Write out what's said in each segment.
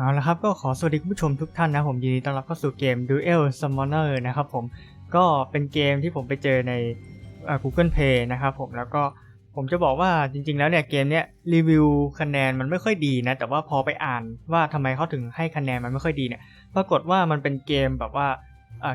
เอาละครับก็ขอสวัสดีคุณผู้ชมทุกท่านนะผมยินดีต้อนรับเข้าสู่เกม Duel Summoner นะครับผมก็เป็นเกมที่ผมไปเจอใน Google Play นะครับผมแล้วก็ผมจะบอกว่าจริงๆแล้วเนี่ยเกมเนี้ยรีวิวคะแนนมันไม่ค่อยดีนะแต่ว่าพอไปอ่านว่าทำไมเขาถึงให้คะแนนมันไม่ค่อยดีเนี่ยปรากฏว่ามันเป็นเกมแบบว่า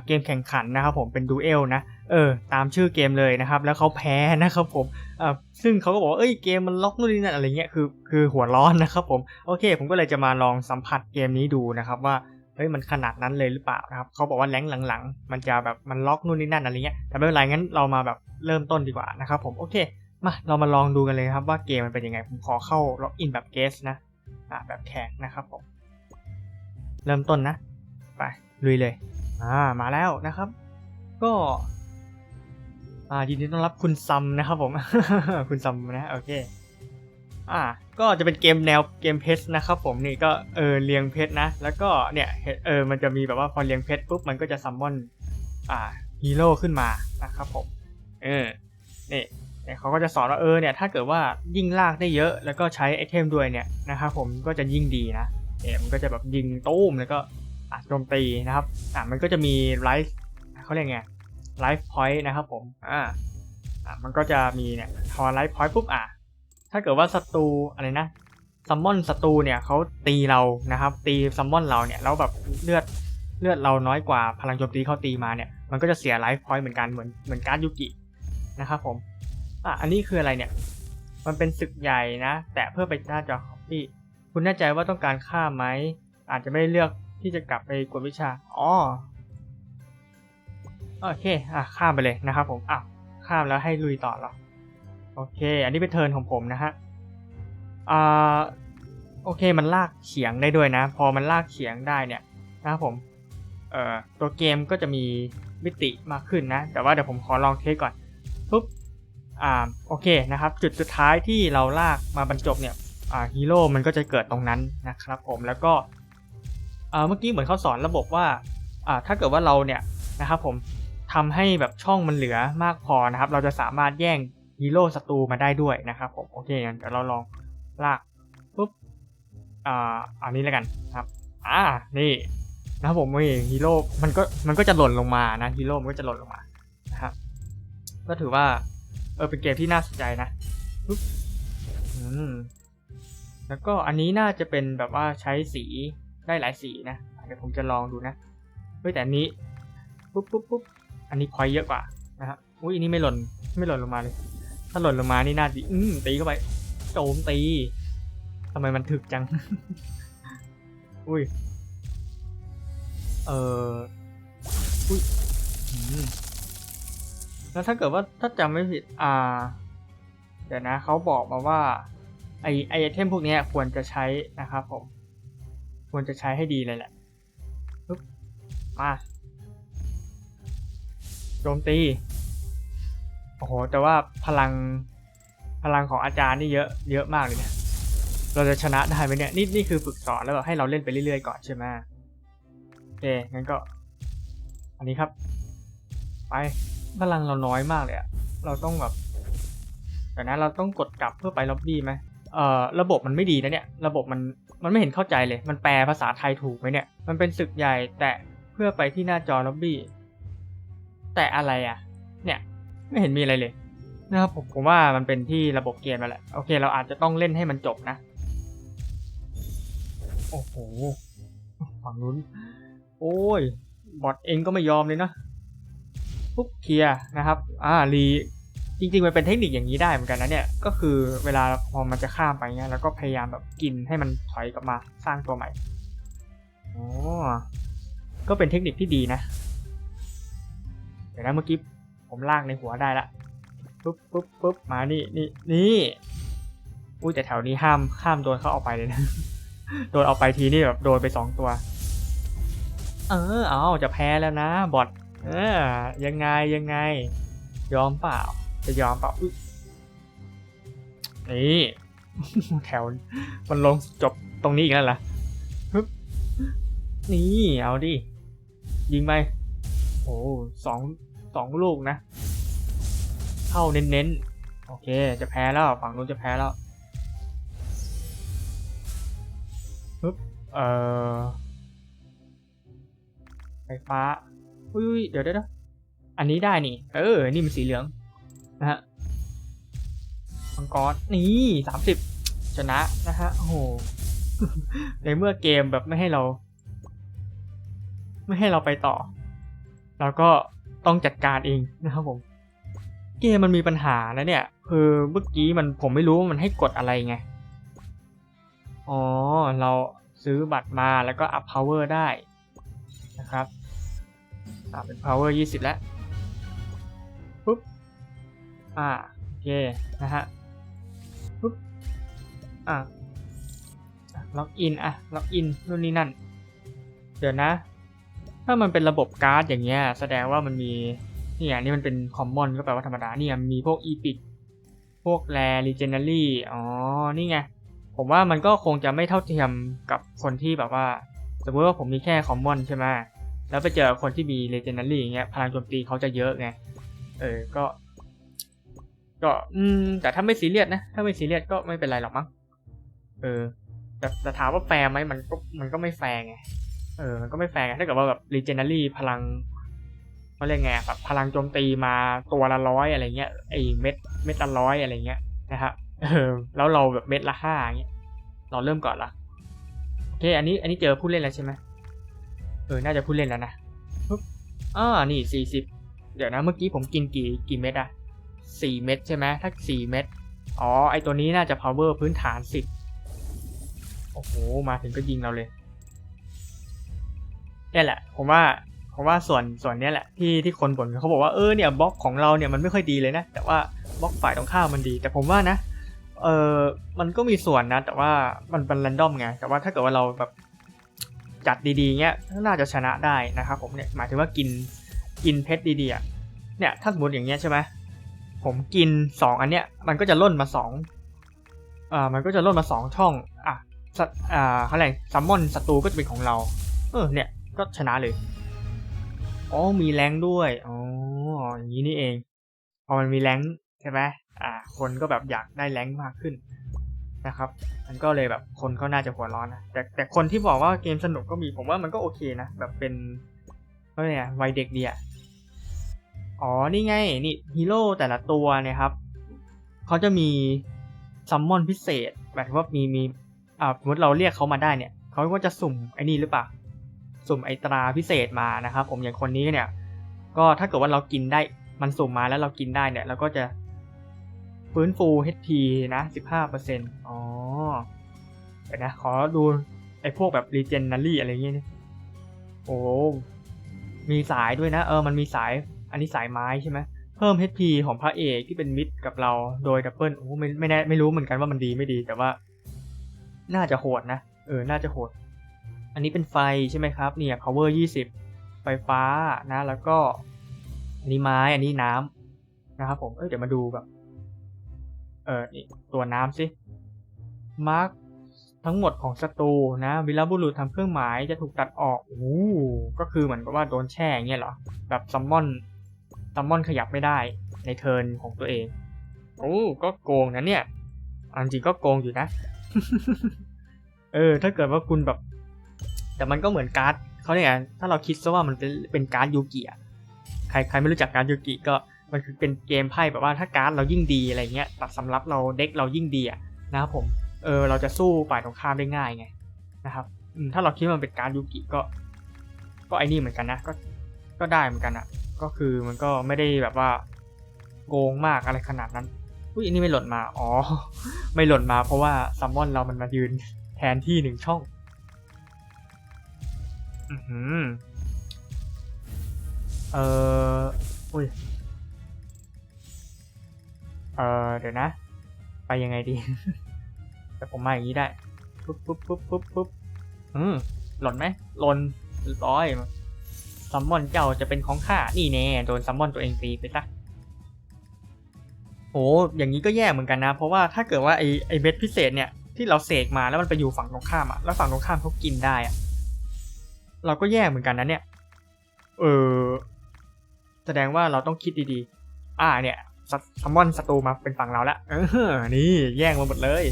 เกมแข่งขันนะครับผมเป็นดูเอลนะเออตามชื่อเกมเลยนะครับ แล้วเขาแพ้นะครับผมอ่าซึ่งเขาก็บอกว่าเอ้ยเกมมันล็อกนู่นนี่นั่นอะไรเงี้ยคือคือหัวร้อนนะครับผมโอเค ผมก็เลยจะมาลองสัมผัสเกมนี้ดูนะครับว่าเฮ้ยมันขนาดนั้นเลยหรือเปล่านะครับเขาบอกว่าแรงหลังๆ มันจะแบบมันล็อกนู่นนี่นั่นอะไรเงี้ยแต่ไม่เป็นไรงั้นเรามาแบบเริ่มต้นดีกว่านะครับผมโอเคมาเรามาลองดูกันเลยครับว่าเกมมันเป็นยังไงผมขอเข้าล็อกอินแบบเกสนะอ่าแบบแขกนะครับผมเริ่มต้นนะ ไปลุยเลย อ่ามาแล้วนะครับ ก็ อ่ายินดีต้อนรับคุณซัมนะครับผม คุณซัมนะโอเค อ่า ก็จะเป็นเกมแนวเกมเพชรนะครับผมนี่ก็เออเรียงเพชรนะ แล้วก็เนี่ยเออมันจะมีแบบว่าพอเรียงเพชรปุ๊บมันก็จะซัมมอนอ่าฮีโร่ขึ้นมานะครับผม เออนี่เนี่ยเขาก็จะสอนว่าเออเนี่ยถ้าเกิดว่ายิ่งลากได้เยอะแล้วก็ใช้ไอเทมด้วยเนี่ยนะครับผมก็จะยิ่งดีนะเนี่ยมันก็จะแบบยิงตู้มแล้วก็ โจมตีนะครับอะมันก็จะมีไลฟ์เขาเรียกไงไลฟ์พอยต์นะครับผมอ่าอะมันก็จะมีเนี่ยพอไลฟ์พอยต์ปุ๊บอะถ้าเกิดว่าศัตรูอะไรนะซัมมอนศัตรูเนี่ยเขาตีเรานะครับ ตีซัมมอนเราเนี่ยแล้วแบบเลือดเลือดเราน้อยกว่าพลังโจมตีเขาตีมาเนี่ยมันก็จะเสียไลฟ์พอยต์เหมือนกันเหมือนเหมือนการยูกินะครับผมอะอันนี้คืออะไรเนี่ย มันเป็นศึกใหญ่นะ แต่เพื่อไปหน้าจอของพี่ คุณแน่ใจว่าต้องการฆ่าไหมอาจจะไม่ได้เลือก ที่จะกลับไปกดวิชา อ๋อ โอเค อะ ข้ามไปเลยนะครับผมอ้าวข้ามแล้วให้ลุยต่อหรอ โอเค อันนี้เป็นเทิร์นของผมนะฮะ อ่า โอเค มันลากเฉียงได้ด้วยนะ พอมันลากเฉียงได้เนี่ยนะครับผม เอ่อ ตัวเกมก็จะมีมิติมากขึ้นนะ แต่ว่าเดี๋ยวผมขอลองเทสก่อน ปุ๊บ อ่า โอเคนะครับ จุดสุดท้ายที่เราลากมาบรรจบเนี่ย อ่า ฮีโร่ มันก็จะเกิดตรงนั้นนะครับผม แล้วก็ เมื่อกี้เหมือนเขาสอนระบบว่าถ้าเกิดว่าเราเนี่ยนะครับผมทำให้แบบช่องมันเหลือมากพอนะครับ เราจะสามารถแย่งฮีโร่ศัตรูมาได้ด้วยนะครับผมโอเคงั้นเดี๋ยวเราลองลากปุ๊บอ่าอันนี้แล้วกันครับอ่านี่นะครับผมนี่ฮีโร่มันก็มันก็จะหล่นลงมานะฮีโร่มันก็จะหล่นลงมานะครับก็ถือว่าเออเป็นเกมที่น่าสนใจนะปุ๊บอืมแล้วก็อันนี้น่าจะเป็นแบบว่าใช้สี ได้หลายสีนะเดี๋ยวผมจะลองดูนะเฮ้ยแต่อันนี้ปุ๊บปุ๊บปุ๊บอันนี้พอยเยอะกว่านะฮะอุ้ยอันนี้ไม่หล่นไม่หล่นลงมาเลย ถ้าหล่นลงมานี่น่าดีอืมตีเข้าไปโจมตีทำไมมันถึกจัง อุ้ย เอออุ้ยแล้วถ้าเกิดว่าถ้าจำไม่ผิด อ่า เดี๋ยวนะเขาบอกมาว่า ไอไอเทมพวกนี้ควรจะใช้นะครับผม ควรจะใช้ให้ดีเลยแหละมาโจมตี โอ้โห แต่ว่าพลังพลังของอาจารย์นี่เยอะเยอะมากเลยเนี่ย เราจะชนะได้ไหมเนี่ย นี่นี่คือฝึกสอนแล้วแบบให้เราเล่นไปเรื่อยๆก่อนใช่ไหมโอเค งั้นก็ อันนี้ครับ ไปพลังเราน้อยมากเลยอะเราต้องแบบแต่นะเราต้องกดกลับเพื่อไปล็อบบี้ไหมเอ่อ ระบบมันไม่ดีนะเนี่ย ระบบมัน มันไม่เห็นเข้าใจเลย มันแปลภาษาไทยถูกไหมเนี่ย มันเป็นศึกใหญ่แต่เพื่อไปที่หน้าจอล็อบบี้ แต่อะไรอะ เนี่ย ไม่เห็นมีอะไรเลยนะครับผมผมว่ามันเป็นที่ระบบเกมแล้วแหละ โอเค เราอาจจะต้องเล่นให้มันจบนะ โอ้โห ฝั่งนู้น โอ้ย บอทเองก็ไม่ยอมเลยนะปุ๊บเคลียร์นะครับ อ่ารี จริงๆมันเป็นเทคนิคอย่างนี้ได้เหมือนกันนะเนี่ย ก็คือเวลาพอมันจะข้ามไปเงี้ยแล้วก็พยายามแบบกินให้มันถอยกลับมาสร้างตัวใหม่โอ๋อก็เป็นเทคนิคที่ดีนะ เดี๋ยวนะเมื่อกี้ผมลากในหัวได้ละปุ๊บปุ๊บปุ๊บมานี่นี่นี่อุ้ยแต่แถวนี้ห้ามห้ามโดนเขาเอาไปเลยนะ โดนเอาไปทีนี่แบบโดนไปสองตัว เออ เอาจะแพ้แล้วนะบอทเออยังไงยังไง ยอมเปล่า จะยอมเปล่าอุ๊ยนี่แถวมันลงจบตรงนี้อีกแล้วเหรอปึ๊บนี่เอาดิ ยิงไปโอ้สองสองลูกนะ เข้าเน้นๆ โอเค จะแพ้แล้ว ฝั่งนู้นจะแพ้แล้วปึ๊บเอ่อไฟฟ้าอุ้ยเดี๋ยวเดี๋ยวเดี๋ยวอันนี้ได้นี่ เออ นี่มันสีเหลือง นะฮะมังกรนี่สามสิบชนะนะฮะโอ้โหในเมื่อเกมแบบไม่ให้เรา ไม่ให้เราไปต่อ เราก็ต้องจัดการเองนะครับผม เกมมันมีปัญหานะเนี่ย คือเมื่อกี้มันผมไม่รู้ว่ามันให้กดอะไรไง อ๋อ เราซื้อบัตรมาแล้วก็อัพ power ได้นะครับอ่าเป็น power 20แล้วปุ๊บ อ่าโอเคนะฮะปุ๊บอ่าล็อกอินอะล็อกอินนู่นนี่นั่น เดี๋ยวนะ ถ้ามันเป็นระบบการ์ดอย่างเงี้ยแสดงว่ามันมีเนี่ยนี่มันเป็นคอมมอนก็แปลว่าธรรมดาเนี่ยมีพวกอีพิกพวกแรลีเจน a รี่อ๋อ นี่ไง ผมว่ามันก็คงจะไม่เท่าเทียมกับคนที่แบบว่า สมมติว่าผมมีแค่คอมมอนใช่ไหมแล้วไปเจอคนที่มีเลเจน d ารี่อย่างเงี้ยพลังโจมตีเขาจะเยอะไง เออ ก็ ก็ อืม แต่ถ้าไม่ซีเรียสนะ ถ้าไม่ซีเรียสก็ไม่เป็นไรหรอกมั้ง เออ แต่แต่ถามว่าแฟร์ไหมมันก็มันก็ไม่แฟร์ไง เออ มันก็ไม่แฟร์ไง ถ้าเกิดว่าแบบเลเจน d ารี่พลังเขาเรียกไงแบบพลังโจมตีมาตัวละร้อยอะไรเงี้ย ไอเม็ดเม็ดละร้อยอะไรเงี้ยนะฮะ เออ แล้วเราแบบเม็ดละห้าเงี้ย เราเริ่มก่อนละโอเค อันนี้ อันนี้เจอผู้เล่นแล้วใช่ไหมเออ น่าจะผู้เล่นแล้วนะปุ๊บอ่านี่สี่สิบเดี๋ยวนะ เมื่อกี้ผมกินกี่กี่เม็ดอะ สี่เม็ดใช่ไหมถ้าสี่เม็ดอ๋อ ไอตัวนี้น่าจะ power พื้นฐานสิบโอ้โห มาถึงก็ยิงเราเลยเนี่ยแหละ ผมว่า ผมว่าส่วนส่วนเนี้ยแหละที่ที่คนบ่นเขาบอกว่าเออเนี่ยบล็อกของเราเนี่ยมันไม่ค่อยดีเลยนะ แต่ว่าบล็อกฝ่ายตรงข้ามมันดี แต่ผมว่านะเออมันก็มีส่วนนะ แต่ว่ามันเป็นแรนดอมไง แต่ว่าถ้าเกิดว่าเราแบบจัดดีๆเงี้ยน่าจะชนะได้นะครับผมเนี่ยหมายถึงว่ากินกินเพชรดีๆอะเนี่ยถ้าสมมติอย่างเงี้ยใช่ไหม ผมกินสองอันเนี้ยมันก็จะล่นมาสองอ่ามันก็จะล่นมาสองช่องอะสัตอ่าอะไรซัมมอนศัตรูก็จะเป็นของเรา เออเนี่ยก็ชนะเลยอ๋อมีแรงด้วยอ๋ออย่างนี้นี่เอง พอมันมีแรงใช่ไหมอ่า คนก็แบบอยากได้แรงมากขึ้นนะครับ มันก็เลยแบบคนก็น่าจะหัวร้อนนะแต่แต่คนที่บอกว่าเกมสนุกก็มีผมว่ามันก็โอเคนะแบบเป็นก็เนี่ยวัยเด็กดีอะ อ๋อ นี่ไง นี่ฮีโร่แต่ละตัวเนี่ยครับ เขาจะมีซัมมอนพิเศษหมายถึงว่ามีมีอ่าสมมติเราเรียกเขามาได้เนี่ย เขาก็จะสุ่มไอ้นี่หรือเปล่า สุ่มไอตราพิเศษมานะครับ ผมอย่างคนนี้เนี่ย ก็ถ้าเกิดว่าเรากินได้ มันสุ่มมาแล้วเรากินได้เนี่ย เราก็จะฟื้นฟู HP นะ 15%อ๋อเดี๋ยวนะ ขอดูไอ้พวกแบบ Legendary อะไรเงี้ยโอ้ มีสายด้วยนะ เออ มันมีสาย อันนี้สายไม้ใช่ไหมเพิ่ม HP ของพระเอกที่เป็นมิตรกับเราโดยดับเบิลโอ้ไม่ไม่แน่ไม่รู้เหมือนกันว่ามันดีไม่ดีแต่ว่า น่าจะโหดนะ เออ น่าจะโหด อันนี้เป็นไฟใช่ไหมครับ เนี่ย power 20 ไฟฟ้านะ แล้วก็ อันนี้ไม้อันนี้น้ำนะครับผม เอ้ยเดี๋ยวมาดูแบบเออนี่ตัวน้ำสิมาร์กทั้งหมดของศัตรูนะวิลาบุรุษทำเครื่องหมายจะถูกตัดออกโอ้ก็คือเหมือนกับว่าโดนแช่เงี้ยเหรอแบบซัมมอน ซัมมอนขยับไม่ได้ในเทิร์นของตัวเอง โอ้ก็โกงนะเนี่ยอันจริงก็โกงอยู่นะ เออ ถ้าเกิดว่าคุณแบบ แต่มันก็เหมือนการ์ดเขาเนี่ยถ้าเราคิดซะว่ามันเป็นเป็นการ์ดยูกิอะใครใครไม่รู้จักการ์ดยูกิก็มันคือเป็นเกมไพ่แบบว่าถ้าการ์ดเรายิ่งดีอะไรเงี้ยตัดสำรับเราเด็กเรายิ่งดีอะนะครับผม เออ เราจะสู้ฝ่ายตรงข้ามได้ง่ายไงนะครับอืมถ้าเราคิดว่ามันเป็นการ์ดยูกิก็ ก็ไอ้นี่เหมือนกันนะ ก็ ก็ได้เหมือนกันอะ ก็คือมันก็ไม่ได้แบบว่าโกงมากอะไรขนาดนั้น อุ้ยอันนี้ไม่หล่นมา อ๋อ ไม่หล่นมาเพราะว่าซัมมอนเรามันมายืนแทนที่หนึ่งช่อง อือหือ เอออุ้ย เออเดี๋ยวนะ ไปยังไงดี แต่ผมมาอย่างนี้ได้ ปุ๊บปุ๊บปุ๊บปุ๊บปุ๊บอืมหล่นไหมหล่นร้อย ซัมมอนเจ้าจะเป็นของข้า นี่แน่ โดนซัมมอนตัวเองตีไปซะโอ้อย่างนี้ก็แย่เหมือนกันนะ เพราะว่าถ้าเกิดว่าไอไอเม็ดพิเศษเนี่ยที่เราเสกมาแล้วมันไปอยู่ฝั่งตรงข้ามอะแล้วฝั่งตรงข้ามเขากินได้อะเราก็แย่เหมือนกันนะเนี่ย เออ แสดงว่าเราต้องคิดดีๆ อ่าเนี่ยซัซัมมอนศัตรูมาเป็นฝั่งเราแล้ว เออ นี่แย่งมาหมดเลย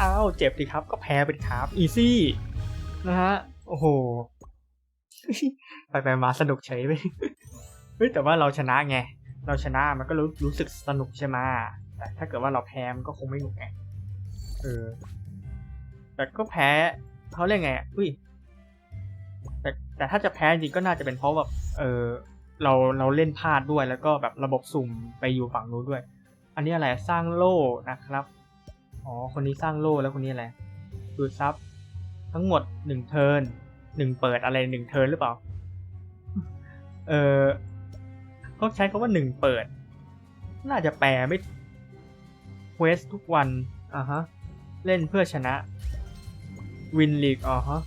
อ้าว เจ็บดิครับ ก็แพ้ไปครับ อีซี่ นะฮะ โอ้โห ไปไปมาสนุกเฉยไปเฮ้ยแต่ว่าเราชนะไง เราชนะมันก็รู้รู้สึกสนุกใช่ไหมแต่ถ้าเกิดว่าเราแพ้มันก็คงไม่หนุกไงเออแต่ก็แพ้เขาเรียกไงอุ้ยแต่แต่ถ้าจะแพ้จริงก็น่าจะเป็นเพราะแบบเออเราเราเล่นพลาดด้วยแล้วก็แบบระบบสุ่มไปอยู่ฝั่งนู้นด้วย อันนี้อะไรสร้างโล่นะครับอ๋อคนนี้สร้างโล่แล้วคนนี้อะไรดูดซับทั้งหมดหนึ่งเทิร์น หนึ่งเปิดอะไรหนึ่งเทิร์นหรือเปล่า เออเขาใช้คาว่าหนึ่งเปิด น่าจะแปลไม่เควสทุกวัน อ่าฮะ เล่นเพื่อชนะวินลีกอ๋อฮะ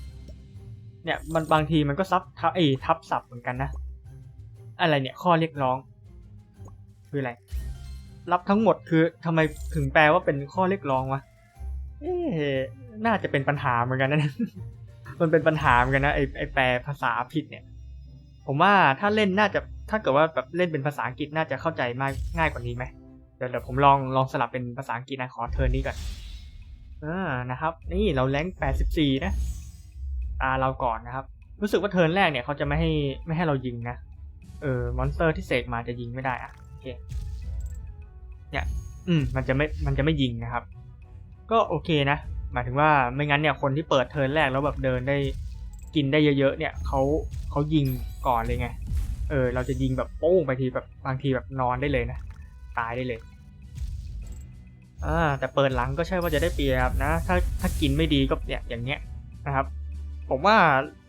เนี่ยมันบางทีมันก็ซับทับไอ้ทับศัพท์เหมือนกันนะ อะไรเนี่ยข้อเรียกร้อง คืออะไร รับทั้งหมดคือทำไมถึงแปลว่าเป็นข้อเรียกร้องวะ เอ๊ะน่าจะเป็นปัญหาเหมือนกันนะ มันเป็นปัญหาเหมือนกันนะไอไอแปลภาษาผิดเนี่ย ผมว่าถ้าเล่นน่าจะถ้าเกิดว่าแบบเล่นเป็นภาษาอังกฤษน่าจะเข้าใจมากง่ายกว่านี้ไหมเดี๋ยวเดี๋ยวผมลองลองสลับเป็นภาษาอังกฤษนะขอเทิร์นนี้ก่อนอ่านะครับ นี่เราแรง84นะตาเราก่อนนะครับ รู้สึกว่าเทิร์นแรกเนี่ยเขาจะไม่ให้ไม่ให้เรายิงนะเออมอนสเตอร์ที่เสกมาจะยิงไม่ได้อะโอเคเนี่ย อืม มันจะไม่มันจะไม่ยิงนะครับ ก็โอเคนะ หมายถึงว่าไม่งั้นเนี่ยคนที่เปิดเทิร์นแรกแล้วแบบเดินได้กินได้เยอะๆเนี่ยเขาเขายิงก่อนเลยไง เออ เราจะยิงแบบโป้งไปทีแบบบางทีแบบนอนได้เลยนะ ตายได้เลยอ่าแต่เปิดหลังก็ใช่ว่าจะได้เปรียบนะ ถ้าถ้ากินไม่ดีก็เนี่ยอย่างเงี้ยนะครับ ผมว่า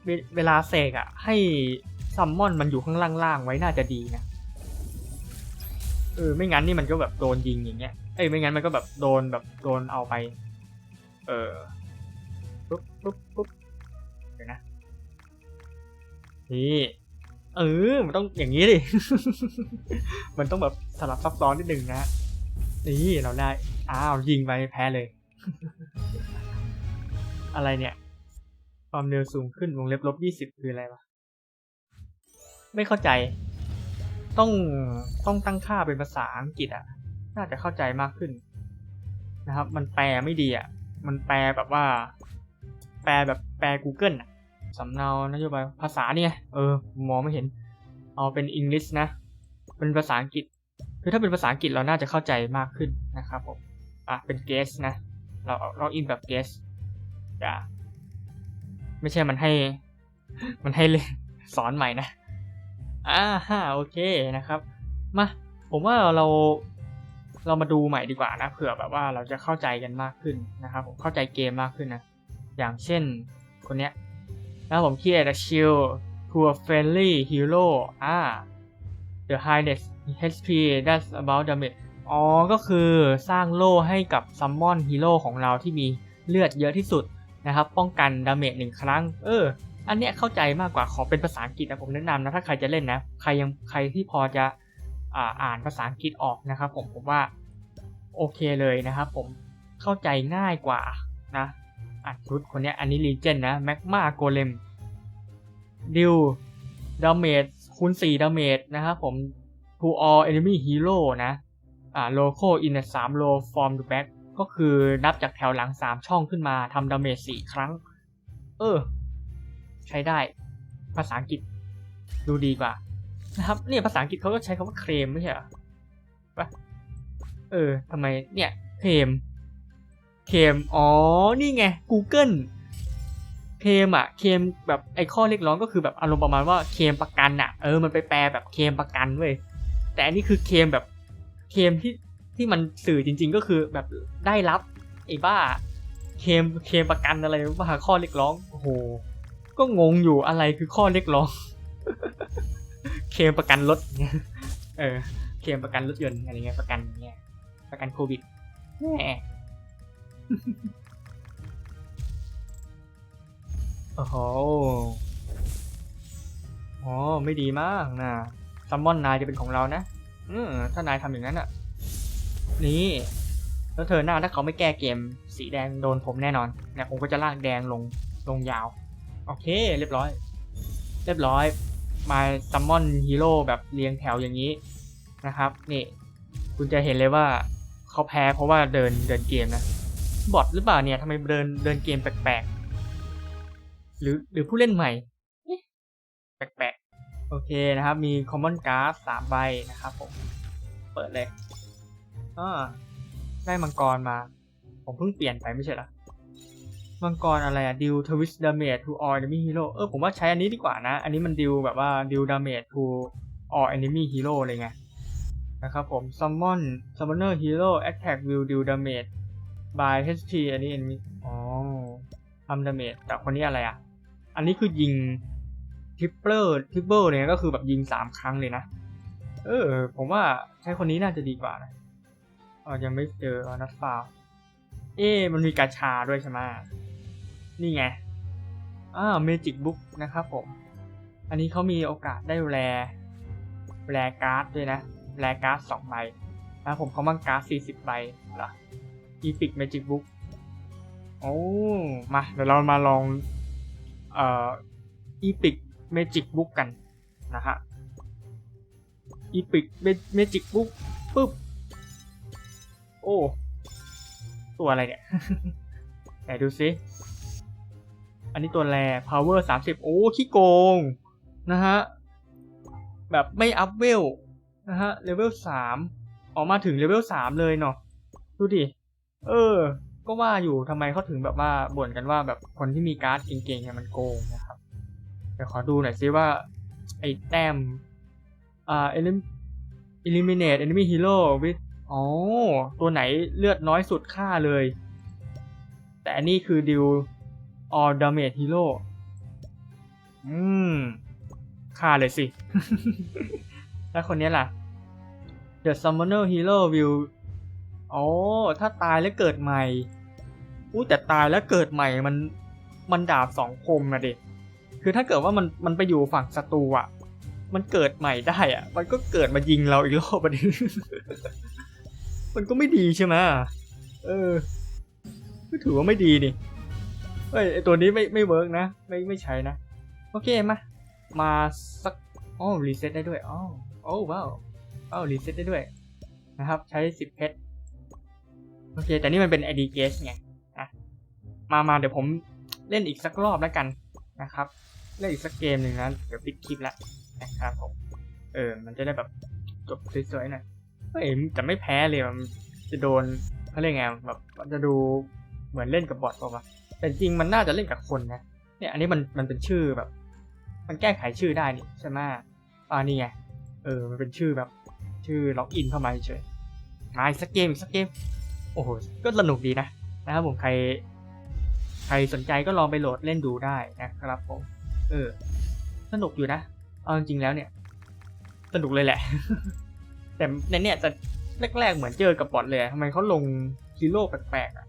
เวเวลาเสกอะ่ะ ให้ซัมมอนมันอยู่ข้างล่างๆไว้น่าจะดีนะเออไม่งั้นนี่มันก็แบบโดนยิงอย่างเงี้ยเอ้ยไม่งั้นมันก็แบบโดนแบบโดนเอาไป เออปุ๊บปุ๊บปุ๊บเดี๋ยวนะ นี่ เออ มันต้องอย่างนี้ดิ มันต้องแบบสลับซับซ้อนนิดนึงนะ นี่เราได้ อ้าว ยิงไปแพ้เลย อะไรเนี่ย ความเร็วสูงขึ้นวงเล็บลบยี่สิบคืออะไรวะ ไม่เข้าใจ ต้องต้องตั้งค่าเป็นภาษาอังกฤษอะน่าจะเข้าใจมากขึ้นนะครับ มันแปลไม่ดีอะ มันแปลแบบว่า แปลแบบแปล Google อะสำเนานโยบายภาษาเนี่ย เออ มองไม่เห็น เอาเป็น English นะ เป็นภาษาอังกฤษ คือถ้าเป็นภาษาอังกฤษเราน่าจะเข้าใจมากขึ้นนะครับผม อะ เป็น guess นะ เราเราอินแบบ guess อย่าไม่ใช่มันให้ มันให้เลยสอนใหม่นะอ่าฮะโอเคนะครับ มา ผมว่าเรา เรามาดูใหม่ดีกว่านะเผื่อแบบว่าเราจะเข้าใจกันมากขึ้นนะครับผมเข้าใจเกมมากขึ้นนะ อย่างเช่นคนเนี้ยนะผมเขียน shield to a friendly hero อ่า the highest HP that's about damage อ๋อ ก็คือสร้างโล่ให้กับซัมมอนฮีโร่ของเราที่มีเลือดเยอะที่สุดนะครับ ป้องกันดาเมจหนึ่งครั้ง เออ อันเนี้ยเข้าใจมากกว่าขอเป็นภาษาอังกฤษนะผมแนะนำนะ ถ้าใครจะเล่นนะ ใครยังใครที่พอจะ อ่านภาษาอังกฤษออกนะครับผมผมว่าโอเคเลยนะครับผมเข้าใจง่ายกว่านะอ่านชุดคนนี้อันนี้รีเจนนะแมกมาโกเลมดิวดาเมจคูณ4ดาเมจนะครับผม to all enemy hero นะอ่า local in 3 row from the back ก็คือนับจากแถวหลัง 3 ช่องขึ้นมาทำดาเมจ4ครั้ง เออ ใช้ได้ ภาษาอังกฤษดูดีกว่า นะครับเนี่ยภาษาอังกฤษเขาก็ใช้คำว่าเคลมไม่ใช่หรอปะเออทำไมเนี่ยเคลมเคลมอ๋อนี่ไง Google เคลมอะเคลมแบบไอ้ข้อเรียกร้องก็คือแบบอารมณ์ประมาณว่าเคลมประกันอะเออมันไปแปลแบบเคลมประกันเว้ยแต่อันนี้คือเคลมแบบเคลมที่ที่มันสื่อจริง ๆ ก็คือแบบได้รับไอ้บ้าเคลมเคลมประกันอะไรว่าข้อเรียกร้องโอ้โหก็งงอยู่อะไรคือข้อเรียกร้อง เคลมประกันรถเนี่ยเออ เคลมประกันรถยนต์อะไรเงี้ยประกันเงี้ยประกันโควิดแหมโอ้โหอ๋อไม่ดีมากนะซัมมอนนายจะเป็นของเรานะอืมถ้านายทำอย่างนั้นอะ นี่ แล้วเธอหน้าถ้าเขาไม่แก้เกม สีแดงโดนผมแน่นอนเนี่ยผมก็จะลากแดงลงลงยาว โอเค เรียบร้อย เรียบร้อย มาซัมมอนฮีโร่แบบเรียงแถวอย่างนี้นะครับ นี่ คุณจะเห็นเลยว่าเขาแพ้เพราะว่าเดินเดินเกมนะ บอทหรือเปล่าเนี่ยทำไมเดินเดินเกมแปลกๆ หรือหรือผู้เล่นใหม่แปลกๆ โอเคนะครับ มี common card สามใบนะครับผม เปิดเลยอ่าได้มังกรมา ผมเพิ่งเปลี่ยนไปไม่ใช่หรอ มังกรอะไรอะ deal twist damage to all enemy hero เออผมว่าใช้อันนี้ดีกว่านะ อันนี้มัน deal แบบว่า deal damage to all enemy hero เลยไงนะครับผม summon summoner hero attack will deal damage by HP อันนี้ enemy อ๋อทำ damage แต่คนนี้อะไรอะอันนี้คือยิง tripler triple เนี่ยก็คือแบบยิงสามครั้งเลยนะ เออ ผมว่าใช้คนนี้น่าจะดีกว่านะอ๋อยังไม่เจอนัดฟาวเอ๊มันมีกาชาด้วยใช่ไหม นี่ไงอ่าเมจิกบุ๊กนะครับผม อันนี้เขามีโอกาสได้แรแรการ์ดด้วยนะ แรการ์ดสองใบนะผมเขามั่งการ์ดสี่สิบใบเหรออีพิกเมจิกบุ๊กโอ้ มา เดี๋ยวเรามาลอง เอ่ออีพิกเมจิกบุ๊กกันนะฮะอีพิกเมจิกบุ๊กปุ๊บ โอ้ ตัวอะไรเนี่ย ไหนดูซิ อันนี้ตัวแร power 30 โอ้ ขี้โกง นะฮะ แบบไม่อัพเวล นะฮะ เลเวล3ออกมาถึงเลเวล3เลยเนาะ ดูดิ เออ ก็ว่าอยู่ทำไมเขาถึงแบบว่าบ่นกันว่าแบบคนที่มีการ์ดเก่งๆเนี่ยมันโกงนะครับ เดี๋ยวขอดูหน่อยซิว่า ไอ้แต้ม อ่า eliminate enemy hero with อ๋อ ตัวไหนเลือดน้อยสุดค่าเลย แต่อันนี้คือดิว all damage hero อืมค่าเลยสิ แล้วคนนี้ล่ะ the summoner hero will อ๋อถ้าตายแล้วเกิดใหม่อู้แต่ตายแล้วเกิดใหม่มันมันดาบสองคมนะเด็กคือถ้าเกิดว่ามันมันไปอยู่ฝั่งศัตรูอะ มันเกิดใหม่ได้อะ มันก็เกิดมายิงเราอีกรอบอะดิมันก็ไม่ดีใช่ไหมเออก็ถือว่าไม่ดีนี่ เฮ้ยไอตัวนี้ไม่ไม่เวิร์กนะ ไม่ไม่ใช้นะ โอเคมา มาสักอ๋อรีเซ็ตได้ด้วยอ๋อโอ้ว้าวอ้าวรีเซ็ตได้ด้วยนะครับ ใช้สิบเพชรโอเค แต่นี่มันเป็น ID g u e s ไงอะมามาเดี๋ยวผมเล่นอีกสักรอบแล้วกันนะครับ เล่นอีกสักเกมหนึ่งนะเดี๋ยวปิดคลิปล้วนะครับผมเออ มันจะได้แบบจบสวยๆหน่อยเฮ้ยแต่ไม่แพ้เลยมันจะโดนเขาเรียกไงแบบมันจะดูเหมือนเล่นกับบอทป่าวะ แต่จริงมันน่าจะเล่นกับคนนะ เนี่ยอันนี้มันมันเป็นชื่อแบบ มันแก้ไขชื่อได้นี่ใช่ไหมอ่านี่ไง เออ มันเป็นชื่อแบบ ชื่อล็อกอินเข้ามาเฉยมาอีกสักเกมอีกสักเกม โอ้โห ก็สนุกดีนะนะครับผมใคร ใครสนใจก็ลองไปโหลดเล่นดูได้นะครับผม เออ สนุกอยู่นะ เอาจริงแล้วเนี่ย สนุกเลยแหละ แต่ในเนี่ยจะแรกๆเหมือนเจอกับบอทเลยทำไมเขาลงฮีโร่แปลกๆอะ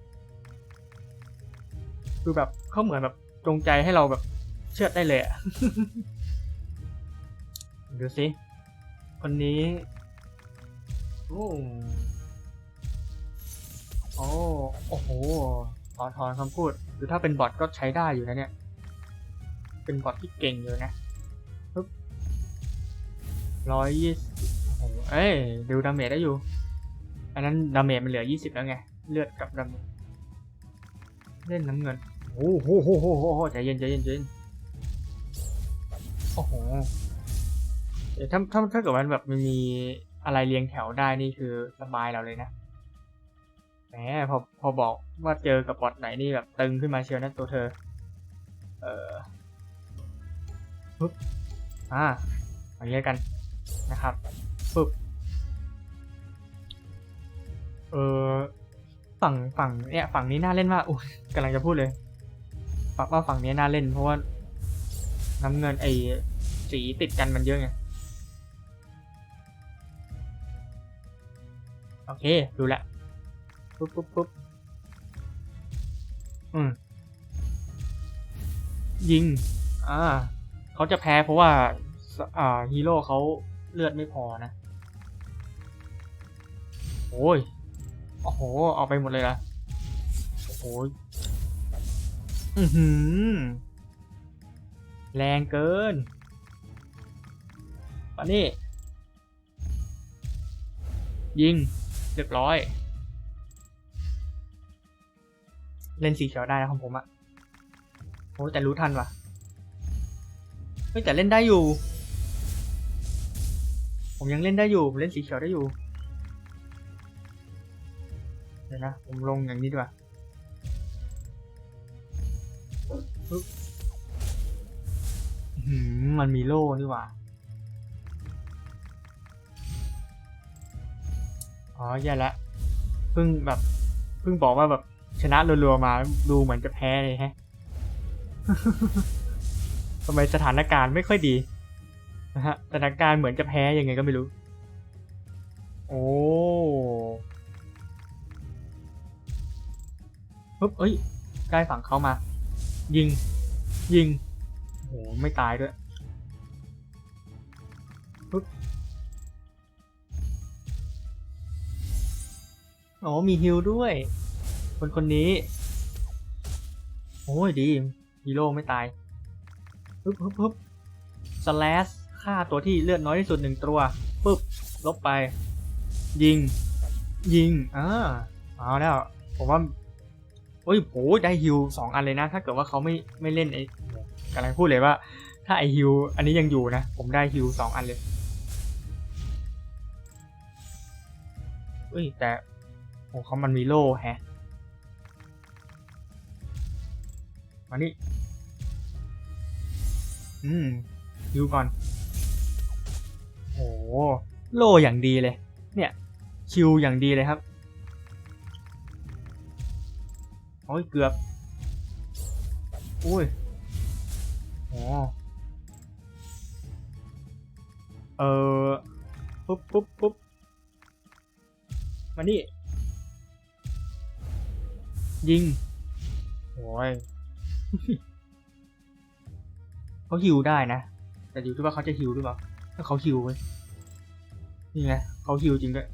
คือแบบเขาเหมือนแบบจงใจให้เราแบบเชื่อได้เลยอะดูสิคนนี้โอ้โอ้โอ้โหขอถอนคำพูด หรือถ้าเป็นบอทก็ใช้ได้อยู่นะเนี่ย เป็นบอทที่เก่งอยู่นะปึ๊บร้อยยี่สิบโอ้เอ้ยดูดาเมจได้อยู่ อันนั้นดาเมจมันเหลือยี่สิบแล้วไง เลือดกับดาเมจเล่นน้ำเงิน โอ้โหโหโหโหโหใจเย็นใจเย็นใจเย็นโอ้โหเดี๋ยวถ้าถ้าถ้าเกิดมันแบบมันมีอะไรเรียงแถวได้นี่คือสบายเราเลยนะแหมพอพอบอกว่าเจอกับบอทไหนนี่แบบตึงขึ้นมาเชียวนะตัวเธอ เออปึ๊บอ่าอย่างนี้กันนะครับปึ๊บเออฝั่งฝั่งเนี่ยฝั่งนี้น่าเล่นมากอุ้ยกำลังจะพูดเลย ฝั่งว่าฝั่งนี้น่าเล่นเพราะว่าน้ำเงินไอ้สีติดกันมันเยอะไง โอเค ดูลวปุ๊บปุ๊บปุ๊บอืม ยิง อ่า เขาจะแพ้เพราะว่า อ่า ฮีโร่เขาเลือดไม่พอนะ โอ้ย โอ้โห เอาไปหมดเลยละโอ้โห อือหือ แรงเกินมานี่ ยิง เรียบร้อย เล่นสีเขียวได้นะของผมอะโอ้แต่รู้ทันว่ะ เฮ้ยแต่เล่นได้อยู่ ผมยังเล่นได้อยู่ ผมเล่นสีเขียวได้อยู่ เดี๋ยวนะ ผมลงอย่างนี้ดีกว่า มันมีโล่นี่หว่า อ๋อแย่ล้วเพิ่งแบบเพิ่งบอกว่าแบบชนะรัวๆมาดูเหมือนจะแพ้เลยแฮะทำไมสถานการณ์ไม่ค่อยดีนะฮะสถานการณ์เหมือนจะแพ้ยังไงก็ไม่รู้ โอ้ปึ๊บเอ้ยได้ฝั่งเขามา ยิง ยิง โอ้โหไม่ตายด้วยปึ๊บอ๋อมีฮิลด้วย คนคนนี้ โอ้ยดีฮีโร่ไม่ตายปึ๊บปึ๊บปึ๊บสแลชฆ่าตัวที่เลือดน้อยที่สุดหนึ่งตัวปึ๊บลบไป ยิง ยิงอ่าเอาแล้ว ผมว่าโอ้ยโหได้ฮิลสองอันเลยนะ ถ้าเกิดว่าเขาไม่ไม่เล่นไอ้ กำลังพูดเลยว่า ถ้าไอฮิลอันนี้ยังอยู่นะ ผมได้ฮิลสองอันเลยเอ้ยแต่โอ้เขามันมีโล่แฮะมานี่อืมดูก่อนโอ้โล่อย่างดีเลย เนี่ยคิวอย่างดีเลยครับโอ้ยเกือบอุ้ย เออปุ๊บปุ๊บปุ๊บมานี่ ยิง โอ้ยเขาฮิวได้นะ แต่อยู่ที่ว่าเขาจะฮิวหรือเปล่า ถ้าเขาฮิวเว้ยนี่ไงเขาฮิวจริงด้วย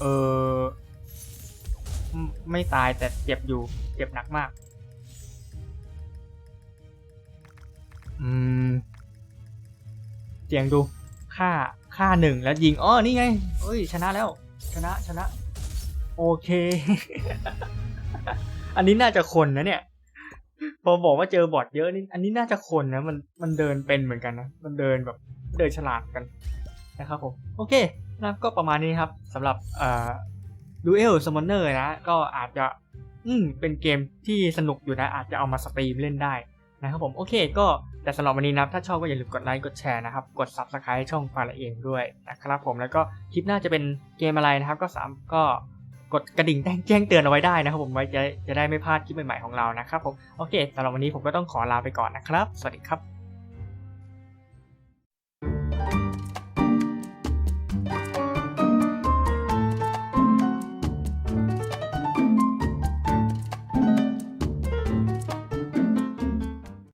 เออ ไม่ไม่ตายแต่เจ็บอยู่ เจ็บหนักมาก อืมเสียงดูฆ่าฆ่าหนึ่งแล้วยิงอ๋อนี่ไงเอ้ย ชนะแล้ว ชนะชนะ โอเค อันนี้น่าจะคนนะเนี่ยพอบอกว่าเจอบอทเยอะนี่อันนี้น่าจะคนนะมันมันเดินเป็นเหมือนกันนะมันเดินแบบเดินฉลาดกันนะครับผมโอเคนะก็ประมาณนี้ครับสำหรับเอ่อ Duel Summoner นะ ก็อาจจะอืมเป็นเกมที่สนุกอยู่นะ อาจจะเอามาสตรีมเล่นได้นะครับผมโอเคก็ แต่สำหรับวันนี้นะครับถ้าชอบก็อย่าลืมกดไลค์กดแชร์นะครับ กด Subscribe ช่องฟาละเองด้วยนะครับผมแล้วก็คลิปหน้าจะเป็นเกมอะไรนะครับ ก็สามก็กดกระดิ่งแจ้งเตือนเอาไว้ได้นะครับผมไว้จะจะได้ไม่พลาดคลิปใหม่ๆของเรานะครับผมโอเคสำหรับวันนี้ผมก็ต้องขอลาไปก่อนนะครับ สวัสดีครับ